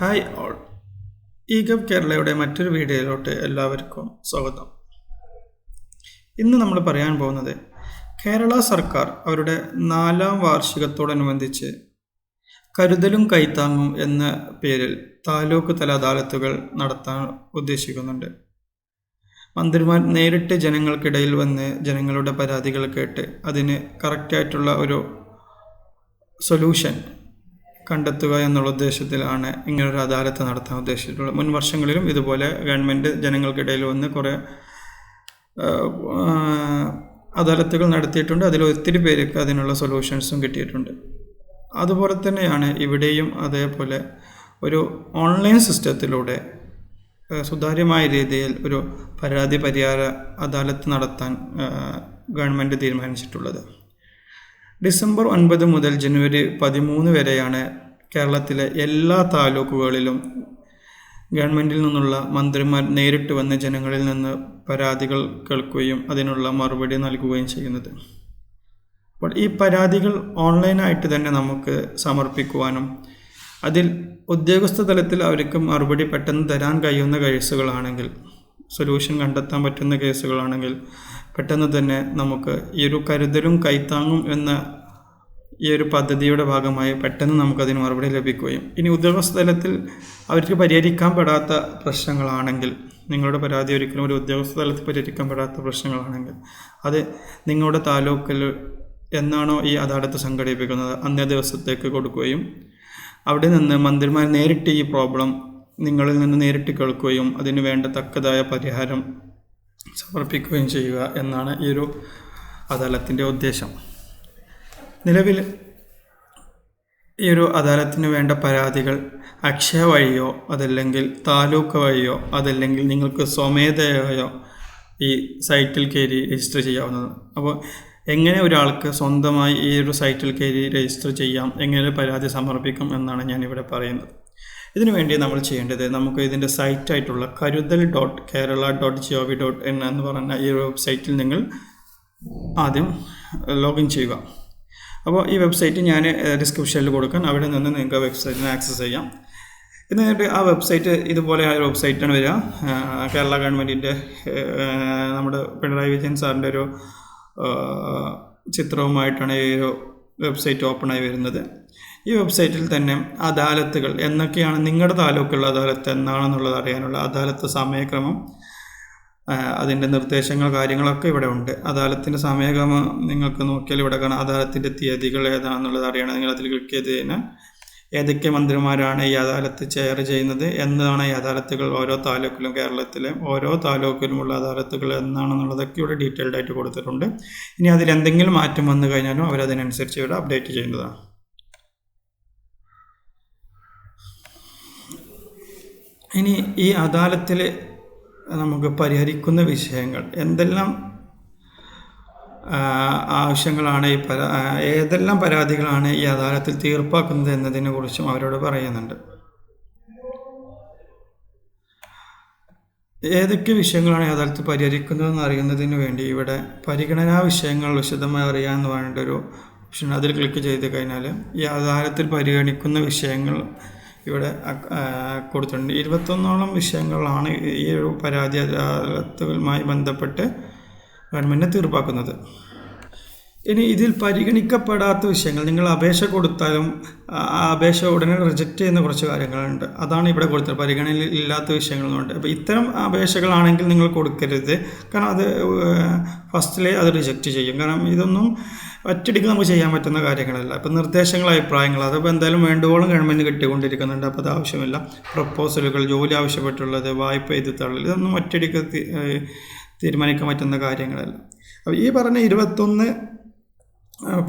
Hi all ഈ gov കേരളയുടെ മറ്റൊരു വീഡിയോയിലോട്ട് എല്ലാവർക്കും സ്വാഗതം. ഇന്ന് നമ്മൾ പറയാൻ പോകുന്നത് കേരള സർക്കാർ അവരുടെ നാലാം വാർഷികത്തോടനുബന്ധിച്ച് കരുതലും കൈത്താങ്ങും എന്ന പേരിൽ താലൂക്ക് തല അദാലത്തുകൾ നടത്താൻ ഉദ്ദേശിക്കുന്നുണ്ട്. മന്ത്രിമാർ നേരിട്ട് ജനങ്ങൾക്കിടയിൽ വന്ന് ജനങ്ങളുടെ പരാതികൾ കേട്ട് അതിന് കറക്റ്റായിട്ടുള്ള ഒരു സൊല്യൂഷൻ കണ്ടെത്തുക എന്നുള്ള ഉദ്ദേശത്തിലാണ് ഇങ്ങനൊരു അദാലത്ത് നടത്താൻ ഉദ്ദേശിച്ചിട്ടുള്ളത്. മുൻ വർഷങ്ങളിലും ഇതുപോലെ ഗവൺമെന്റ് ജനങ്ങൾക്കിടയിൽ വന്ന് കുറേ അദാലത്തുകൾ നടത്തിയിട്ടുണ്ട്. അതിൽ ഒത്തിരി പേർക്ക് അതിനുള്ള സൊല്യൂഷൻസും കിട്ടിയിട്ടുണ്ട്. അതുപോലെ തന്നെയാണ് ഇവിടെയും അതേപോലെ ഒരു ഓൺലൈൻ സിസ്റ്റത്തിലൂടെ സുതാര്യമായ രീതിയിൽ ഒരു പരാതി പരിഹാര അദാലത്ത് നടത്താൻ ഗവൺമെന്റ് തീരുമാനിച്ചിട്ടുള്ളത്. ഡിസംബർ ഒൻപത് മുതൽ ജനുവരി പതിമൂന്ന് വരെയാണ് കേരളത്തിലെ എല്ലാ താലൂക്കുകളിലും ഗവൺമെന്റിൽ നിന്നുള്ള മന്ത്രിമാർ നേരിട്ട് വന്ന് ജനങ്ങളിൽ നിന്ന് പരാതികൾ കേൾക്കുകയും അതിനുള്ള മറുപടി നൽകുകയും ചെയ്യുന്നത്. അപ്പോൾ ഈ പരാതികൾ ഓൺലൈനായിട്ട് തന്നെ നമുക്ക് സമർപ്പിക്കുവാനും അതിൽ ഉദ്യോഗസ്ഥ തലത്തിൽ അവർക്ക് മറുപടി പെട്ടെന്ന് തരാൻ കഴിയുന്ന കേസുകളാണെങ്കിൽ സൊല്യൂഷൻ കണ്ടെത്താൻ പറ്റുന്ന കേസുകളാണെങ്കിൽ പെട്ടെന്ന് തന്നെ നമുക്ക് ഈ ഒരു കരുതലും കൈത്താങ്ങും എന്ന ഈ ഒരു പദ്ധതിയുടെ ഭാഗമായി പെട്ടെന്ന് നമുക്കതിന് മറുപടി ലഭിക്കുകയും. ഇനി ഉദ്യോഗസ്ഥ തലത്തിൽ അവർക്ക് പരിഹരിക്കാൻ പെടാത്ത പ്രശ്നങ്ങളാണെങ്കിൽ നിങ്ങളുടെ പരാതി ഒരിക്കലും ഒരു ഉദ്യോഗസ്ഥ തലത്തിൽ പരിഹരിക്കാൻ പെടാത്ത പ്രശ്നങ്ങളാണെങ്കിൽ അത് നിങ്ങളുടെ താലൂക്കിൽ എന്നാണോ ഈ അദാലത്ത് സംഘടിപ്പിക്കുന്നത് അന്നേ ദിവസത്തേക്ക് കൊടുക്കുകയും അവിടെ നിന്ന് മന്ത്രിമാർ നേരിട്ട് ഈ പ്രോബ്ലം നിങ്ങളിൽ നിന്ന് നേരിട്ട് കേൾക്കുകയും അതിന് വേണ്ട തക്കതായ പരിഹാരം സമർപ്പിക്കുകയും ചെയ്യുക എന്നാണ് ഈ ഒരു അദാലത്തിന്റെ ഉദ്ദേശം. നിലവിൽ ഈ ഒരു അദാലത്തിന് വേണ്ട പരാതികൾ അക്ഷയ വഴിയോ അതല്ലെങ്കിൽ താലൂക്ക് വഴിയോ അതല്ലെങ്കിൽ നിങ്ങൾക്ക് സ്വമേധയോ ഈ സൈറ്റിൽ കയറി രജിസ്റ്റർ ചെയ്യാവുന്നതാണ്. അപ്പോൾ എങ്ങനെ ഒരാൾക്ക് സ്വന്തമായി ഈ ഒരു സൈറ്റിൽ കയറി രജിസ്റ്റർ ചെയ്യാം എങ്ങനെ പരാതി സമർപ്പിക്കും എന്നാണ് ഞാനിവിടെ പറയുന്നത്. ഇതിനു വേണ്ടി നമ്മൾ ചെയ്യേണ്ടത് നമുക്ക് ഇതിന്റെ സൈറ്റായിട്ടുള്ള Karuthal dot Kerala dot G O V dot in എന്ന് പറഞ്ഞ ഈ വെബ്സൈറ്റിൽ നിങ്ങൾ ആദ്യം ലോഗിൻ ചെയ്യുക. അപ്പോൾ ഈ വെബ്സൈറ്റ് ഞാൻ ഡിസ്ക്രിപ്ഷനിൽ കൊടുക്കാൻ അവിടെ നിന്ന് നിങ്ങൾക്ക് വെബ്സൈറ്റിന് ആക്സസ് ചെയ്യാം. എന്നിട്ട് ആ വെബ്സൈറ്റ് ഇതുപോലെ ആ ഒരു വെബ്സൈറ്റാണ് വരിക. കേരള ഗവൺമെന്റിന്റെ നമ്മുടെ പിണറായി വിജയൻ സാറിന്റെ ഒരു ചിത്രവുമായിട്ടാണ് ഈ ഒരു വെബ്സൈറ്റ് ഓപ്പണായി വരുന്നത്. ഈ വെബ്സൈറ്റിൽ തന്നെ അദാലത്തുകൾ എന്നൊക്കെയാണ് നിങ്ങളുടെ താലൂക്കുള്ള അദാലത്ത് എന്നാണെന്നുള്ളത് അറിയാനുള്ള അദാലത്ത് സമയക്രമം അതിന്റെ നിർദ്ദേശങ്ങൾ കാര്യങ്ങളൊക്കെ ഇവിടെ ഉണ്ട്. അദാലത്തിന്റെ സമയക്രമം നിങ്ങൾക്ക് നോക്കിയാൽ ഇവിടെ കാണാം. അദാലത്തിന്റെ തീയതികൾ ഏതാണെന്നുള്ളത് അറിയണം. നിങ്ങൾ അതിൽ ക്ലിക്ക് ചെയ്ത് കഴിഞ്ഞാൽ ഏതൊക്കെ മന്ത്രിമാരാണ് ഈ അദാലത്ത് ചെയർ ചെയ്യുന്നത് എന്നതാണ് ഈ അദാലത്തുകൾ ഓരോ താലൂക്കിലും കേരളത്തിലെ ഓരോ താലൂക്കിലുമുള്ള അദാലത്തുകൾ എന്നാണെന്നുള്ളതൊക്കെ ഇവിടെ ഡീറ്റെയിൽഡ് ആയിട്ട് കൊടുത്തിട്ടുണ്ട്. ഇനി അതിൽ എന്തെങ്കിലും മാറ്റം വന്നു കഴിഞ്ഞാലും അവരതിനനുസരിച്ച് ഇവിടെ അപ്ഡേറ്റ് ചെയ്യുന്നതാണ്. ഇനി ഈ അദാലത്തിൽ നമുക്ക് പരിഹരിക്കുന്ന വിഷയങ്ങൾ എന്തെല്ലാം ആവശ്യങ്ങളാണ് ഈ പരാ ഏതെല്ലാം പരാതികളാണ് ഈ അദാലത്തിൽ തീർപ്പാക്കുന്നത് എന്നതിനെ കുറിച്ചും അവരോട് പറയുന്നുണ്ട്. ഏതൊക്കെ വിഷയങ്ങളാണ് അദാലത്ത് പരിഹരിക്കുന്നതെന്ന് അറിയുന്നതിന് വേണ്ടി ഇവിടെ പരിഗണനാ വിഷയങ്ങൾ വിശദമായി അറിയാൻ പറഞ്ഞിട്ടൊരു ഓപ്ഷൻ അതിൽ ക്ലിക്ക് ചെയ്ത് കഴിഞ്ഞാൽ ഈ അദാലത്തിൽ പരിഗണിക്കുന്ന വിഷയങ്ങൾ ഇവിടെ കൊടുത്തിട്ടുണ്ട്. ഇരുപത്തൊന്നോളം വിഷയങ്ങളാണ് ഈ ഒരു പരാതി അദാലത്തുകളുമായി ബന്ധപ്പെട്ട് ഗവൺമെന്റ് തീർപ്പാക്കുന്നത്. ഇനി ഇതിൽ പരിഗണിക്കപ്പെടാത്ത വിഷയങ്ങൾ നിങ്ങൾ അപേക്ഷ കൊടുത്താലും ആ അപേക്ഷ ഉടനെ റിജക്റ്റ് ചെയ്യുന്ന കുറച്ച് കാര്യങ്ങളുണ്ട്. അതാണ് ഇവിടെ കൊടുത്തത്. പരിഗണനയിൽ ഇല്ലാത്ത വിഷയങ്ങളുണ്ട്. അപ്പോൾ ഇത്തരം അപേക്ഷകളാണെങ്കിൽ നിങ്ങൾ കൊടുക്കരുത്. കാരണം അത് ഫസ്റ്റിലെ അത് റിജക്റ്റ് ചെയ്യും. കാരണം ഇതൊന്നും ഒറ്റടിക്ക് നമുക്ക് ചെയ്യാൻ പറ്റുന്ന കാര്യങ്ങളല്ല. അപ്പോൾ നിർദ്ദേശങ്ങൾ അഭിപ്രായങ്ങൾ അതിപ്പോൾ എന്തായാലും വേണ്ടുവോളം ഗവൺമെന്റ് കിട്ടിക്കൊണ്ടിരിക്കുന്നുണ്ട്. അപ്പോൾ അത് ആവശ്യമില്ല. പ്രപ്പോസലുകൾ ജോലി ആവശ്യപ്പെട്ടുള്ളത് വായ്പ എഴുതി തള്ളൽ ഇതൊന്നും ഒറ്റടിക്ക് തീരുമാനിക്കാൻ പറ്റുന്ന കാര്യങ്ങളല്ല. അപ്പോൾ ഈ പറഞ്ഞ ഇരുപത്തൊന്ന്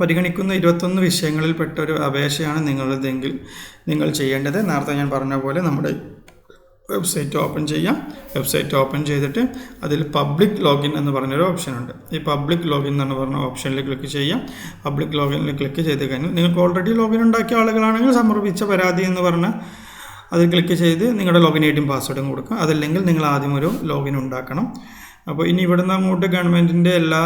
പരിഗണിക്കുന്ന ഇരുപത്തൊന്ന് വിഷയങ്ങളിൽപ്പെട്ട ഒരു അപേക്ഷയാണ് നിങ്ങളുടെതെങ്കിൽ നിങ്ങൾ ചെയ്യേണ്ടത്. നേരത്തെ ഞാൻ പറഞ്ഞ പോലെ നമ്മുടെ വെബ്സൈറ്റ് ഓപ്പൺ ചെയ്യാം. വെബ്സൈറ്റ് ഓപ്പൺ ചെയ്തിട്ട് അതിൽ പബ്ലിക് ലോഗിൻ എന്ന് പറഞ്ഞൊരു ഓപ്ഷൻ ഉണ്ട്. ഈ പബ്ലിക് ലോഗിൻ എന്ന് പറഞ്ഞ ഓപ്ഷനിൽ ക്ലിക്ക് ചെയ്യാം. പബ്ലിക് ലോഗിനിൽ ക്ലിക്ക് ചെയ്ത് കഴിഞ്ഞാൽ നിങ്ങൾക്ക് ഓൾറെഡി ലോഗിൻ ഉണ്ടാക്കിയ ആളുകളാണെങ്കിൽ സമർപ്പിച്ച പരാതി എന്ന് പറഞ്ഞാൽ അത് ക്ലിക്ക് ചെയ്ത് നിങ്ങളുടെ ലോഗിൻ ഐ ഡിയും പാസ്വേഡും കൊടുക്കുക. അതല്ലെങ്കിൽ നിങ്ങൾ ആദ്യം ഒരു ലോഗിൻ ഉണ്ടാക്കണം. അപ്പോൾ ഇനി ഇവിടുന്ന് അങ്ങോട്ട് ഗവൺമെന്റിന്റെ എല്ലാ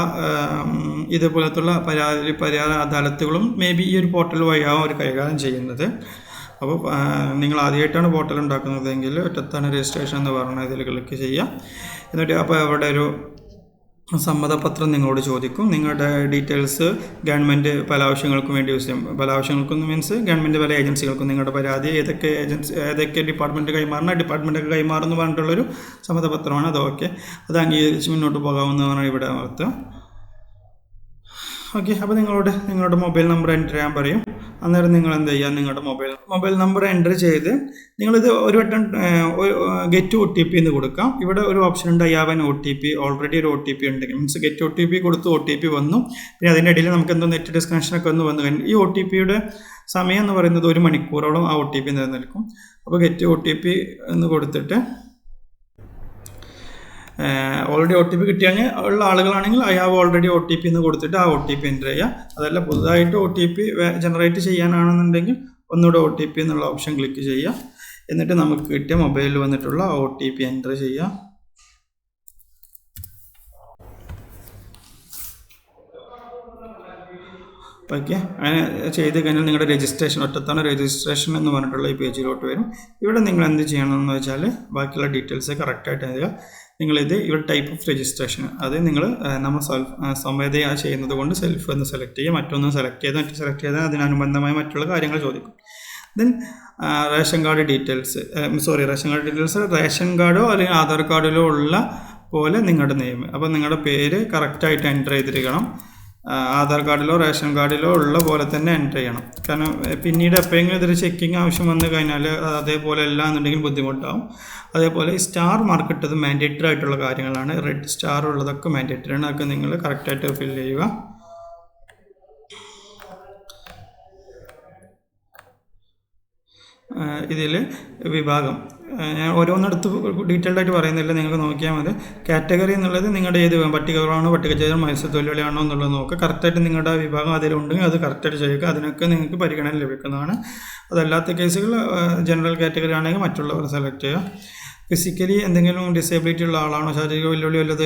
ഇതുപോലത്തുള്ള പരാതി പരിഹാര അദാലത്തുകളും മേ ബി ഈ ഒരു പോർട്ടൽ വഴിയാവും അവർ കൈകാര്യം ചെയ്യുന്നത്. അപ്പോൾ നിങ്ങൾ ആദ്യമായിട്ടാണ് പോർട്ടൽ ഉണ്ടാക്കുന്നതെങ്കിൽ ഒറ്റത്താണ് രജിസ്ട്രേഷൻ എന്ന് പറഞ്ഞ ഇതിൽ ക്ലിക്ക് ചെയ്യുക. എന്നിട്ട് അപ്പോൾ അവിടെ ഒരു സമ്മതപത്രം നിങ്ങളോട് ചോദിക്കും. നിങ്ങളുടെ ഡീറ്റെയിൽസ് ഗവൺമെന്റ് പല ആവശ്യങ്ങൾക്കും വേണ്ടി യൂസ് ചെയ്യും. പല ആവശ്യങ്ങൾക്കും മീൻസ് ഗവൺമെന്റ് പല ഏജൻസികൾക്കും നിങ്ങളുടെ പരാതി ഏതൊക്കെ ഏജൻസി ഏതൊക്കെ ഡിപ്പാർട്ട്മെന്റ് കൈമാറണം ഡിപ്പാർട്ട്മെന്റൊക്കെ കൈമാറുന്നു പറഞ്ഞിട്ടുള്ളൊരു സമ്മതപത്രമാണ്. അത് ഓക്കെ അത് അംഗീകരിച്ച് മുന്നോട്ട് പോകാവുന്നതാണ് ഇവിടെ അർത്ഥം ഓക്കെ അപ്പോൾ നിങ്ങളോട് നിങ്ങളുടെ മൊബൈൽ നമ്പർ എന്റർ ചെയ്യാൻ പറയും. അന്നേരം നിങ്ങൾ എന്ത് ചെയ്യുക നിങ്ങളുടെ മൊബൈൽ മൊബൈൽ നമ്പർ എന്റർ ചെയ്ത് നിങ്ങളിത് ഒരു വട്ടം ഗെറ്റ് ഒ ടി പി എന്ന് കൊടുക്കാം. ഇവിടെ ഒരു ഓപ്ഷൻ ഉണ്ട് അയ്യാവൻ ഒ ടി പി ഓൾറെഡി ഒരു ഒ ടി പി ഉണ്ട്. Means get O T P കൊടുത്ത് ഒ ടി പി വന്നു. പിന്നെ അതിന്റെ ഇടയിൽ നമുക്ക് എന്തോ നെറ്റ് ഡിസ്കണക്ഷനൊക്കെ ഒന്ന് വന്നു കഴിഞ്ഞു ഈ ഒ ടി പിയുടെ സമയം എന്ന് പറയുന്നത് ഒരു മണിക്കൂറോളം ആ ഒ ടി പി നിലനിൽക്കും. അപ്പോൾ ഗെറ്റ് ഒ ടി പി എന്ന് കൊടുത്തിട്ട് ഓൾറെഡി ഒ ടി പി കിട്ടിയാൽ ഉള്ള ആളുകളാണെങ്കിൽ have already O T P എന്ന് കൊടുത്തിട്ട് ആ ഒ ടി പി എന്റർ ചെയ്യുക അതല്ല പുതുതായിട്ട് ഒ ടി പി ജനറേറ്റ് ചെയ്യാനാണെന്നുണ്ടെങ്കിൽ ഒന്നുകൂടെ ഒ ടി പി എന്നുള്ള ഓപ്ഷൻ ക്ലിക്ക് ചെയ്യുക എന്നിട്ട് നമുക്ക് കിട്ടിയ മൊബൈലിൽ വന്നിട്ടുള്ള ഒ ടി പി എന്റർ ചെയ്യുക ഓക്കെ അങ്ങനെ ചെയ്ത് കഴിഞ്ഞാൽ നിങ്ങളുടെ രജിസ്ട്രേഷൻ ഒറ്റത്തവണ രജിസ്ട്രേഷൻ എന്ന് പറഞ്ഞിട്ടുള്ള ഈ പേജിലോട്ട് വരും. ഇവിടെ നിങ്ങൾ എന്ത് ചെയ്യണമെന്ന് വെച്ചാൽ ബാക്കിയുള്ള ഡീറ്റെയിൽസ് കറക്റ്റായിട്ട് എഴുതുക. നിങ്ങളിത് ഇവിടെ ടൈപ്പ് ഓഫ് രജിസ്ട്രേഷൻ അത് നിങ്ങൾ നമ്മൾ സെൽഫ് സ്വമേധയാ ചെയ്യുന്നത് കൊണ്ട് സെൽഫ് എന്ന് സെലക്ട് ചെയ്യുക മറ്റൊന്ന് സെലക്ട് ചെയ്ത് മറ്റു സെലക്ട് ചെയ്താൽ അതിനനുബന്ധമായ മറ്റുള്ള കാര്യങ്ങൾ ചോദിക്കും. Then ration card details sorry ration card details ration കാർഡോ അല്ലെങ്കിൽ ആധാർ കാർഡിലോ ഉള്ള പോലെ നിങ്ങളുടെ നെയിം അപ്പോൾ നിങ്ങളുടെ പേര് കറക്റ്റായിട്ട് എന്റർ ചെയ്തിരിക്കണം. ആധാർ കാർഡിലോ റേഷൻ കാർഡിലോ ഉള്ള പോലെ തന്നെ എന്റർ ചെയ്യണം. കാരണം പിന്നീട് എപ്പോഴെങ്കിലും ഇതൊരു ചെക്കിങ് ആവശ്യം വന്നു കഴിഞ്ഞാൽ അതേപോലെ അല്ല എന്നുണ്ടെങ്കിൽ ബുദ്ധിമുട്ടാവും. അതേപോലെ സ്റ്റാർ മാർക്ക് ഇട്ടത് മാൻഡേറ്ററി ആയിട്ടുള്ള കാര്യങ്ങളാണ്. റെഡ് സ്റ്റാർ ഉള്ളതൊക്കെ മാൻഡേറ്ററി ആണ്. അതൊക്കെ നിങ്ങൾ കറക്റ്റായിട്ട് ഫിൽ ചെയ്യുക. ഇതിൽ വിഭാഗം. ഞാൻ ഓരോന്നെടുത്ത് ഡീറ്റെയിൽഡ് ആയിട്ട് പറയുന്നില്ല നിങ്ങൾ നോക്കിയാൽ മതി. കാറ്റഗറി എന്നുള്ളത് നിങ്ങളുടെ ഏത് പട്ടികകളാണോ പട്ടികജാതം മത്സ്യത്തൊഴിലാളിയാണോ എന്നുള്ളത് നോക്കുക. കറക്റ്റായിട്ട് നിങ്ങളുടെ വിഭാഗം അതിലുണ്ടെങ്കിൽ അത് കറക്റ്റായിട്ട് ചെയ്യുക. അതിനൊക്കെ നിങ്ങൾക്ക് പരിഗണന ലഭിക്കുന്നതാണ്. അതല്ലാത്ത കേസുകൾ ജനറൽ കാറ്റഗറി ആണെങ്കിൽ മറ്റുള്ളവർ സെലക്ട് ചെയ്യുക. ഫിസിക്കലി എന്തെങ്കിലും ഡിസേബിലിറ്റി ഉള്ള ആളാണോ? ശാരീരിക വെല്ലുവിളി വല്ലത്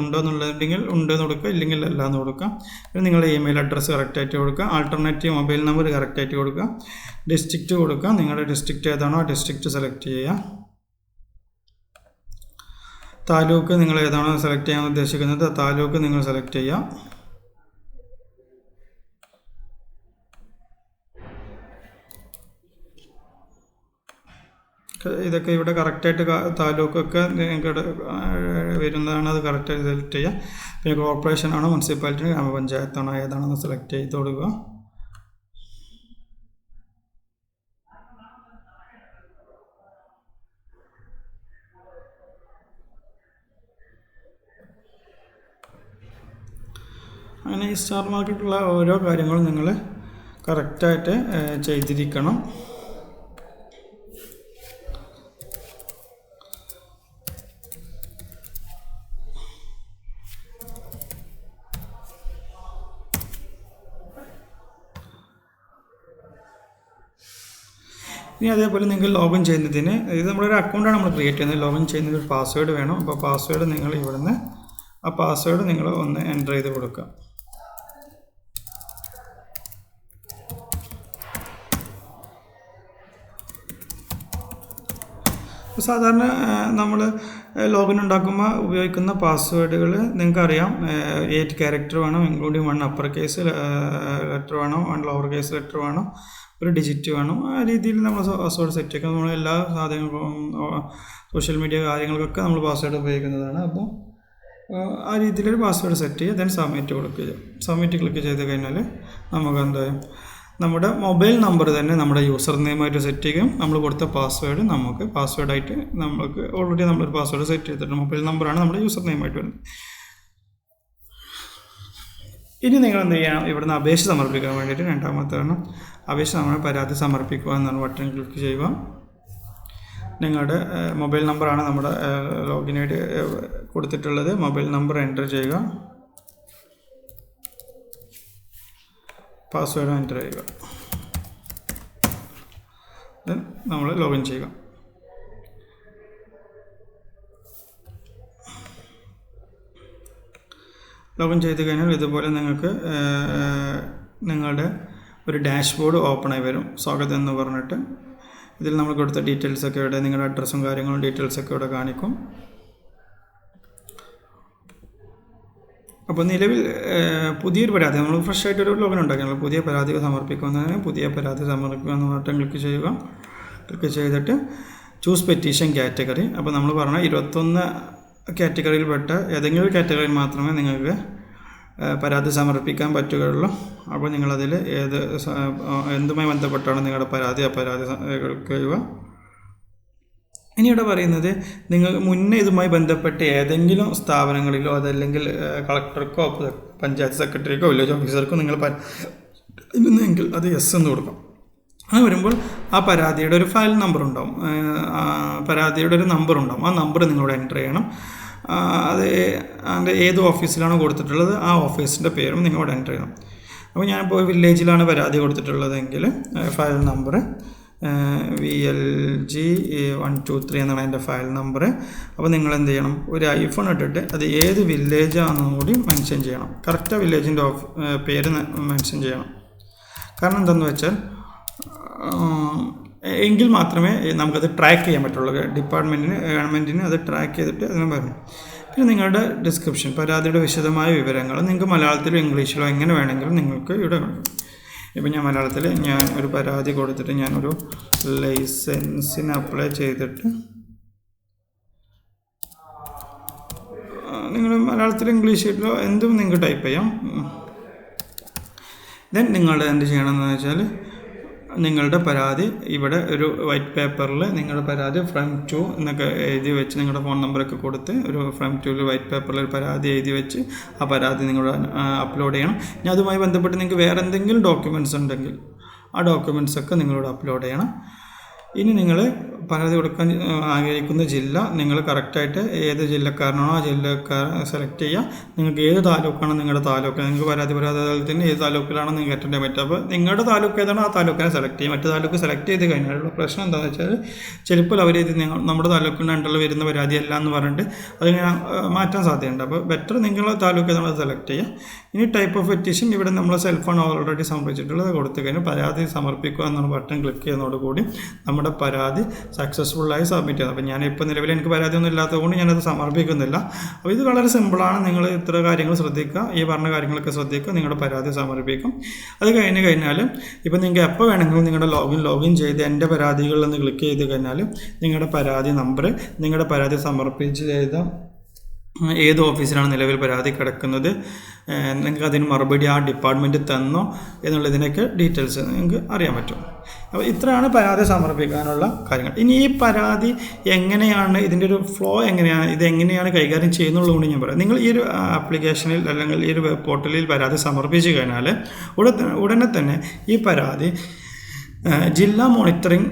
ഉണ്ടോ എന്നുള്ളതുണ്ടെങ്കിൽ ഉണ്ട് എന്ന് കൊടുക്കുക. ഇല്ലെങ്കിൽ അല്ല എന്ന് കൊടുക്കുക. പിന്നെ നിങ്ങളുടെ ഇമെയിൽ അഡ്രസ്സ് കറക്റ്റായിട്ട് കൊടുക്കുക. ആൾട്ടർനേറ്റീവ് മൊബൈൽ നമ്പർ കറക്റ്റായിട്ട് കൊടുക്കുക. ഡിസ്ട്രിക്റ്റ് കൊടുക്കുക. നിങ്ങളുടെ ഡിസ്ട്രിക്റ്റ് ഏതാണോ ആ ഡിസ്ട്രിക്റ്റ് സെലക്ട് ചെയ്യുക. താലൂക്ക് നിങ്ങൾ ഏതാണോ സെലക്ട് ചെയ്യാൻ ഉദ്ദേശിക്കുന്നത് താലൂക്ക് നിങ്ങൾ സെലക്ട് ചെയ്യുക. ഇതൊക്കെ ഇവിടെ കറക്റ്റായിട്ട് താലൂക്കൊക്കെ നിങ്ങളുടെ വരുന്നതാണ് അത് കറക്റ്റായിട്ട് സെലക്ട് ചെയ്യുക. പിന്നെ കോർപ്പറേഷൻ ആണോ മുനിസിപ്പാലിറ്റി ഗ്രാമപഞ്ചായത്താണോ ഏതാണെന്ന് സെലക്ട് ചെയ്ത് കൊടുക്കുക അങ്ങനെ ഈ സ്റ്റാർ മാർക്കറ്റുള്ള ഓരോ കാര്യങ്ങളും നിങ്ങൾ കറക്റ്റായിട്ട് ചെയ്തിരിക്കണം. ഇനി അതേപോലെ നിങ്ങൾ ലോഗിൻ ചെയ്യുന്നതിന് ഇത് നമ്മളൊരു അക്കൗണ്ടാണ് നമ്മൾ ക്രിയേറ്റ് ചെയ്യുന്നത്. ലോഗിൻ ചെയ്യുന്നതിന് ഒരു പാസ്വേഡ് വേണം. അപ്പോൾ പാസ്വേഡ് നിങ്ങൾ ഇവിടുന്ന് ആ പാസ്വേഡ് നിങ്ങൾ ഒന്ന് എന്റർ ചെയ്ത് കൊടുക്കുക. സാധാരണ നമ്മൾ ലോഗിൻ ഉണ്ടാക്കുമ്പോൾ ഉപയോഗിക്കുന്ന പാസ്വേഡുകൾ നിങ്ങൾക്കറിയാം. എയ്റ്റ് ക്യാരക്ടർ വേണം including one upper case letter വേണം വൺ ലോവർ കേസ് ലെറ്റർ വേണം. ഒരു ഡിജിറ്റ് വേണം. ആ രീതിയിൽ നമ്മൾ പാസ്വേഡ് സെറ്റ് ചെയ്യുക നമ്മൾ എല്ലാ സാധനങ്ങളും സോഷ്യൽ മീഡിയ കാര്യങ്ങൾക്കൊക്കെ നമ്മൾ പാസ്വേഡ് ഉപയോഗിക്കുന്നതാണ്. അപ്പോൾ ആ രീതിയിൽ ഒരു പാസ്വേഡ് സെറ്റ് ചെയ്യുക ദെൻ സബ്മിറ്റ് കൊടുക്കുക. സബ്മിറ്റ് ക്ലിക്ക് ചെയ്ത് കഴിഞ്ഞാൽ നമുക്ക് എന്താ നമ്മുടെ മൊബൈൽ നമ്പർ തന്നെ നമ്മുടെ യൂസർ നെയിമായിട്ട് സെറ്റ് ചെയ്യും. നമ്മൾ കൊടുത്ത പാസ്വേഡ് നമുക്ക് പാസ്വേഡായിട്ട് നമുക്ക് ഓൾറെഡി നമ്മളൊരു പാസ്വേഡ് സെറ്റ് ചെയ്തിട്ടുണ്ട്. മൊബൈൽ നമ്പറാണ് നമ്മുടെ യൂസർ നെയിമായിട്ട് വരുന്നത്. ഇനി നിങ്ങൾ എന്ത് ചെയ്യണം? ഇവിടുന്ന് അപേക്ഷ സമർപ്പിക്കാൻ വേണ്ടിയിട്ട് രണ്ടാമത്തെ കാരണം അപേക്ഷ നമ്മൾ പരാതി സമർപ്പിക്കുക എന്നാണ് ബട്ടൺ ക്ലിക്ക് ചെയ്യുക. നിങ്ങളുടെ മൊബൈൽ നമ്പറാണ് നമ്മുടെ ലോഗിൻ ഐ ഡി കൊടുത്തിട്ടുള്ളത്. മൊബൈൽ നമ്പർ എന്റർ ചെയ്യുക. പാസ്വേഡ് എന്റർ ചെയ്യുക. നമ്മൾ ലോഗിൻ ചെയ്യുക. ലോഗിൻ ചെയ്ത് കഴിഞ്ഞാൽ ഇതുപോലെ നിങ്ങൾക്ക് നിങ്ങളുടെ ഒരു ഡാഷ്ബോർഡ് ഓപ്പൺ ആയി വരും. സ്വാഗതം എന്ന് പറഞ്ഞിട്ട്. ഇതിൽ നമ്മൾ കൊടുത്ത ഡീറ്റെയിൽസ് ഒക്കെ ഇവിടെ നിങ്ങളുടെ അഡ്രസ്സും കാര്യങ്ങളും ഡീറ്റെയിൽസ് ഒക്കെ ഇവിടെ കാണിക്കും. അപ്പോൾ നിലവിൽ പുതിയൊരു പരാതി നമ്മൾ ഫ്രഷ് ആയിട്ട് ഒരു ലോഗിൻ ഉണ്ടാക്കിയാൽ പുതിയ പരാതി സമർപ്പിക്കുന്നതിന് പുതിയ പരാതി സമർപ്പിക്കുക എന്ന് പറഞ്ഞിട്ട് ക്ലിക്ക് ചെയ്യുക. ക്ലിക്ക് ചെയ്തിട്ട് ചൂസ് പെറ്റീഷൻ കാറ്റഗറി അപ്പോൾ നമ്മൾ പറഞ്ഞ ഇരുപത്തൊന്ന് കാറ്റഗറിയിൽപ്പെട്ട ഏതെങ്കിലും ഒരു കാറ്റഗറിയിൽ മാത്രമേ നിങ്ങൾക്ക് പരാതി സമർപ്പിക്കാൻ പറ്റുകയുള്ളൂ. അപ്പോൾ നിങ്ങളതിൽ ഏത് എന്തുമായി ബന്ധപ്പെട്ടാണ് നിങ്ങളുടെ പരാതി ആ പരാതി കേൾക്കുക. ഇനി ഇവിടെ പറയുന്നത് നിങ്ങൾ മുന്നേ ഇതുമായി ബന്ധപ്പെട്ട് ഏതെങ്കിലും സ്ഥാപനങ്ങളിലോ അതല്ലെങ്കിൽ കളക്ടർക്കോ പഞ്ചായത്ത് സെക്രട്ടറിക്കോ വില്ലേജ് ഓഫീസർക്കോ നിങ്ങൾ പരാതിയെങ്കിൽ അത് എസ് എന്ന് കൊടുക്കാം. അങ്ങനെ വരുമ്പോൾ ആ പരാതിയുടെ ഒരു ഫയൽ നമ്പർ ഉണ്ടാവും. പരാതിയുടെ ഒരു നമ്പർ ഉണ്ടാവും. ആ നമ്പർ നിങ്ങളോട് എന്റർ ചെയ്യണം. അത് അതിന്റെ ഏത് ഓഫീസിലാണോ കൊടുത്തിട്ടുള്ളത് ആ ഓഫീസിന്റെ പേരും നിങ്ങൾ ഇവിടെ എന്റർ ചെയ്യണം. അപ്പോൾ ഞാനിപ്പോൾ വില്ലേജിലാണ് പരാതി കൊടുത്തിട്ടുള്ളതെങ്കിൽ file number V L G one two three എന്നാണ് എന്റെ ഫയൽ നമ്പർ അപ്പോൾ നിങ്ങൾ എന്ത് ചെയ്യണം? ഒരു ഐഫോൺ ഇട്ടിട്ട് അത് ഏത് വില്ലേജാണെന്നും കൂടി മെൻഷൻ ചെയ്യണം. കറക്റ്റ് വില്ലേജിന്റെ ഓഫ് പേര് മെൻഷൻ ചെയ്യണം. കാരണം എന്താണെന്ന് വെച്ചാൽ എങ്കിൽ മാത്രമേ നമുക്കത് ട്രാക്ക് ചെയ്യാൻ പറ്റുള്ളൂ. ഡിപ്പാർട്ട്മെന്റിന് ഗവൺമെന്റിന് അത് ട്രാക്ക് ചെയ്തിട്ട് അതിനെ പറഞ്ഞു പിന്നെ നിങ്ങളുടെ ഡിസ്ക്രിപ്ഷൻ പരാതിയുടെ വിശദമായ വിവരങ്ങൾ നിങ്ങൾക്ക് മലയാളത്തിലോ ഇംഗ്ലീഷിലോ എങ്ങനെ വേണമെങ്കിലും നിങ്ങൾക്ക് ഇവിടെ ഇപ്പം ഞാൻ മലയാളത്തിൽ ഞാൻ ഒരു പരാതി കൊടുത്തിട്ട് ഞാനൊരു ലൈസൻസിന് അപ്ലൈ ചെയ്തിട്ട് നിങ്ങൾ മലയാളത്തിലോ ഇംഗ്ലീഷിലോ എന്തും നിങ്ങൾക്ക് ടൈപ്പ് ചെയ്യാം. ദെൻ നിങ്ങൾ എന്ത് ചെയ്യണമെന്ന് വെച്ചാൽ നിങ്ങളുടെ പരാതി ഇവിടെ ഒരു വൈറ്റ് പേപ്പറിൽ നിങ്ങളുടെ പരാതി ഫ്രം ടു എന്നൊക്കെ എഴുതി വെച്ച് നിങ്ങളുടെ ഫോൺ നമ്പറൊക്കെ കൊടുത്ത് ഒരു ഫ്രം ടുവിൽ വൈറ്റ് പേപ്പറിൽ ഒരു പരാതി എഴുതി വെച്ച് ആ പരാതി നിങ്ങൾ അപ്ലോഡ് ചെയ്യണം. ഇനി അതുമായി ബന്ധപ്പെട്ട് നിങ്ങൾക്ക് വേറെ എന്തെങ്കിലും ഡോക്യുമെന്റ്സ് ഉണ്ടെങ്കിൽ ആ ഡോക്യുമെന്റ്സ് ഒക്കെ നിങ്ങളോട് അപ്ലോഡ് ചെയ്യണം. ഇനി നിങ്ങൾ പരാതി കൊടുക്കാൻ ആഗ്രഹിക്കുന്ന ജില്ല നിങ്ങൾ കറക്റ്റായിട്ട് ഏത് ജില്ലക്കാരനാണോ ആ ജില്ലക്കാർ സെലക്ട് ചെയ്യുക. നിങ്ങൾക്ക് ഏത് താലൂക്കാണോ നിങ്ങളുടെ താലൂക്ക്? നിങ്ങൾക്ക് പരാതി പരാതി ഏത് താലൂക്കിലാണോ നിങ്ങൾക്ക് അറ്റൻഡ് ചെയ്യാൻ പറ്റുക അപ്പോൾ നിങ്ങളുടെ താലൂക്ക് ഏതാണോ? ആ താലൂക്കിനെ സെലക്ട് ചെയ്യും മറ്റു താലൂക്ക് സെലക്ട് ചെയ്ത് കഴിഞ്ഞാലുള്ള പ്രശ്നം എന്താണെന്ന് വെച്ചാൽ ചിലപ്പോൾ അവർ ഇത് നിങ്ങൾ നമ്മുടെ താലൂക്കിന്റെ അണ്ടറിൽ വരുന്ന പരാതി അല്ല എന്ന് പറഞ്ഞിട്ട് അതിങ്ങനെ മാറ്റാൻ സാധ്യതയുണ്ട്. അപ്പോൾ ബെറ്റർ നിങ്ങളുടെ താലൂക്ക് ഏതാണോ സെലക്ട് ചെയ്യുക. ഇനി ടൈപ്പ് ഓഫ് പെറ്റീഷൻ ഇവിടെ നമ്മൾ സെൽഫോൺ ഓൾറെഡി സമർപ്പിച്ചിട്ടുള്ളത് കൊടുത്തു കഴിഞ്ഞാൽ പരാതി സമർപ്പിക്കുക എന്നുള്ള ബട്ടൺ ക്ലിക്ക് ചെയ്യുന്നതോടുകൂടി നമ്മുടെ പരാതി സക്സസ്ഫുള്ളായി സബ്മിറ്റ് ചെയ്തത്. അപ്പോൾ ഞാൻ ഇപ്പോൾ നിലവിൽ എനിക്ക് പരാതിയൊന്നും ഇല്ലാത്തതുകൊണ്ട് ഞാനത് സമർപ്പിക്കുന്നില്ല. അപ്പോൾ ഇത് വളരെ സിമ്പിളാണ് നിങ്ങൾ ഇത്ര കാര്യങ്ങൾ ശ്രദ്ധിക്കുക. ഈ പറഞ്ഞ കാര്യങ്ങളൊക്കെ ശ്രദ്ധിക്കുക. നിങ്ങളുടെ പരാതി സമർപ്പിക്കും. അത് കഴിഞ്ഞ് കഴിഞ്ഞാൽ ഇപ്പോൾ നിങ്ങൾക്ക് എപ്പോൾ വേണമെങ്കിലും നിങ്ങളുടെ ലോഗിൻ ലോഗിൻ ചെയ്ത് എന്റെ പരാതികളിൽ ക്ലിക്ക് ചെയ്ത് കഴിഞ്ഞാൽ നിങ്ങളുടെ പരാതി നമ്പർ നിങ്ങളുടെ പരാതി സമർപ്പിച്ച് ചെയ്ത ഏത് ഓഫീസിലാണ് നിലവിൽ പരാതി കിടക്കുന്നത് നിങ്ങൾക്ക് അതിന് മറുപടി ആ ഡിപ്പാർട്ട്മെന്റ് തന്നോ എന്നുള്ളതിനൊക്കെ ഡീറ്റെയിൽസ് നിങ്ങൾക്ക് അറിയാൻ പറ്റും. അപ്പോൾ ഇത്രയാണ് പരാതി സമർപ്പിക്കാനുള്ള കാര്യങ്ങൾ. ഇനി ഈ പരാതി എങ്ങനെയാണ് ഇതിന്റെ ഒരു ഫ്ലോ എങ്ങനെയാണ് ഇത് എങ്ങനെയാണ് കൈകാര്യം ചെയ്യുന്നുള്ളത് കൊണ്ട് ഞാൻ പറയാം. നിങ്ങൾ ഈ ഒരു ആപ്ലിക്കേഷനിൽ അല്ലെങ്കിൽ ഈ ഒരു വെബ് പോർട്ടലിൽ പരാതി സമർപ്പിച്ചു കഴിഞ്ഞാൽ ഉടനെ തന്നെ ഈ പരാതി ജില്ലാ മോണിറ്ററിംഗ്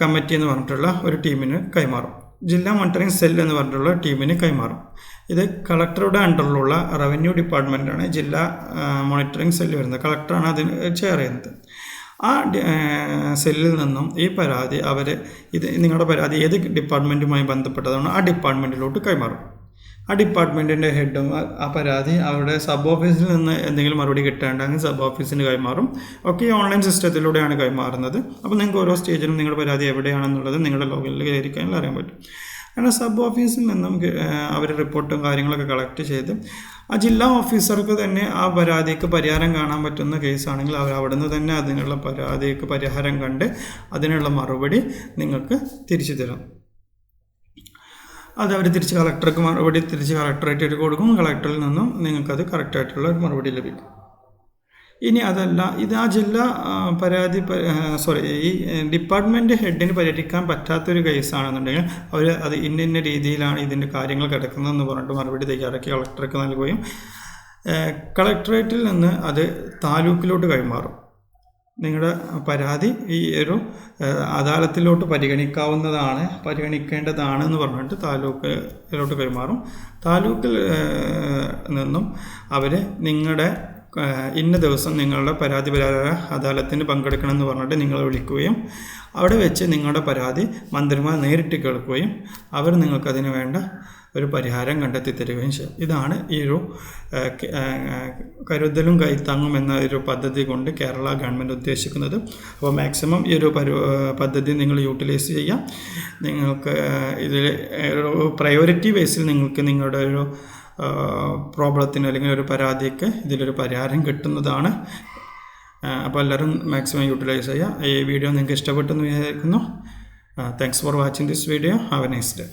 കമ്മിറ്റി എന്ന് പറഞ്ഞിട്ടുള്ള ഒരു ടീമിന് കൈമാറും. ജില്ലാ മോണിറ്ററിംഗ് സെൽ എന്ന് പറഞ്ഞിട്ടുള്ള ടീമിന് കൈമാറും. ഇത് കളക്ടറുടെ അണ്ടറിലുള്ള റവന്യൂ ഡിപ്പാർട്ട്മെന്റാണ് ജില്ലാ മോണിറ്ററിംഗ് സെല്ല് വരുന്നത്. കളക്ടറാണ് അതിന് ചെയർ ചെയ്യുന്നത്. ആ സെല്ലിൽ നിന്നും ഈ പരാതി അവർ ഇത് നിങ്ങളുടെ പരാതി ഏത് ഡിപ്പാർട്ട്മെന്റുമായി ബന്ധപ്പെട്ടതാണോ ആ ഡിപ്പാർട്ട്മെന്റിലോട്ട് കൈമാറും. ആ ഡിപ്പാർട്ട്മെന്റിന്റെ ഹെഡും ആ- പരാതി അവരുടെ സബ് ഓഫീസിൽ നിന്ന് എന്തെങ്കിലും മറുപടി കിട്ടേണ്ടെങ്കിൽ സബ് ഓഫീസിന് കൈമാറും. ഒക്കെ ഈ ഓൺലൈൻ സിസ്റ്റത്തിലൂടെയാണ് കൈമാറുന്നത്. അപ്പോൾ നിങ്ങൾക്ക് ഓരോ സ്റ്റേജിലും നിങ്ങളുടെ പരാതി എവിടെയാണെന്നുള്ളത് നിങ്ങളുടെ ലോഗിനിൽ കയറി അറിയാൻ പറ്റും. കാരണം സബ് ഓഫീസിൽ നിന്നും അവർ റിപ്പോർട്ടും കാര്യങ്ങളൊക്കെ കളക്ട് ചെയ്ത് ആ ജില്ലാ ഓഫീസർക്ക് തന്നെ ആ പരാതിക്ക് പരിഹാരം കാണാൻ പറ്റുന്ന കേസാണെങ്കിൽ അവർ അവിടെ നിന്ന് തന്നെ അതിനുള്ള പരാതിക്ക് പരിഹാരം കണ്ട് അതിനുള്ള മറുപടി നിങ്ങൾക്ക് തിരിച്ചു തരും. അത് അവർ തിരിച്ച് കളക്ടർക്ക് മറുപടി തിരിച്ച് കളക്ടറേറ്റ് കൊടുക്കും. കളക്ടറിൽ നിന്നും നിങ്ങൾക്കത് കറക്റ്റായിട്ടുള്ള ഒരു മറുപടി ലഭിക്കും. ഇനി അതല്ല ഇത് ആ ജില്ലാ പരാതി സോറി ഈ ഡിപ്പാർട്ട്മെന്റ് ഹെഡിന് പരിഹരിക്കാൻ പറ്റാത്തൊരു കേസാണെന്നുണ്ടെങ്കിൽ അവർ അത് ഇന്ന ഇന്ന രീതിയിലാണ് ഇതിന്റെ കാര്യങ്ങൾ കിടക്കുന്നതെന്ന് പറഞ്ഞിട്ട് മറുപടി തയ്യാറാക്കി കളക്ടർക്ക് നൽകുകയും കളക്ടറേറ്റിൽ നിന്ന് അത് താലൂക്കിലോട്ട് കൈമാറും. നിങ്ങളുടെ പരാതി ഈ ഒരു അദാലത്തിലോട്ട് പരിഗണിക്കാവുന്നതാണ് പരിഗണിക്കേണ്ടതാണ് എന്ന് പറഞ്ഞിട്ട് താലൂക്കിലോട്ട് കൈമാറും. താലൂക്കിൽ നിന്നും അവർ നിങ്ങളുടെ ഇന്ന ദിവസം നിങ്ങളുടെ പരാതി പരിഹാര അദാലത്തിന് പങ്കെടുക്കണമെന്ന് പറഞ്ഞിട്ട് നിങ്ങളെ വിളിക്കുകയും അവിടെ വെച്ച് നിങ്ങളുടെ പരാതി മന്ത്രിമാർ നേരിട്ട് കേൾക്കുകയും അവർ നിങ്ങൾക്കതിന് വേണ്ട ഒരു പരിഹാരം കണ്ടെത്തി തരികയും ചെയ്യും. ഇതാണ് ഈ ഒരു കരുതലും കൈത്താങ്ങും എന്ന ഒരു പദ്ധതി കൊണ്ട് കേരള ഗവൺമെന്റ് ഉദ്ദേശിക്കുന്നത്. അപ്പോൾ മാക്സിമം ഈ ഒരു പദ്ധതി നിങ്ങൾ യൂട്ടിലൈസ് ചെയ്യാം നിങ്ങൾക്ക് ഇതിൽ ഒരു പ്രയോറിറ്റി ബേസിൽ നിങ്ങൾക്ക് നിങ്ങളുടെ ഒരു പ്രോബ്ലത്തിന് അല്ലെങ്കിൽ ഒരു പരാതിക്ക് ഇതിലൊരു പരിഹാരം കിട്ടുന്നതാണ്. അപ്പോൾ എല്ലാവരും മാക്സിമം യൂട്ടിലൈസ് ചെയ്യുക. ഈ വീഡിയോ നിങ്ങൾക്ക് ഇഷ്ടപ്പെട്ടെന്ന് വിചാരിക്കുന്നു. Thanks for watching this video have a nice day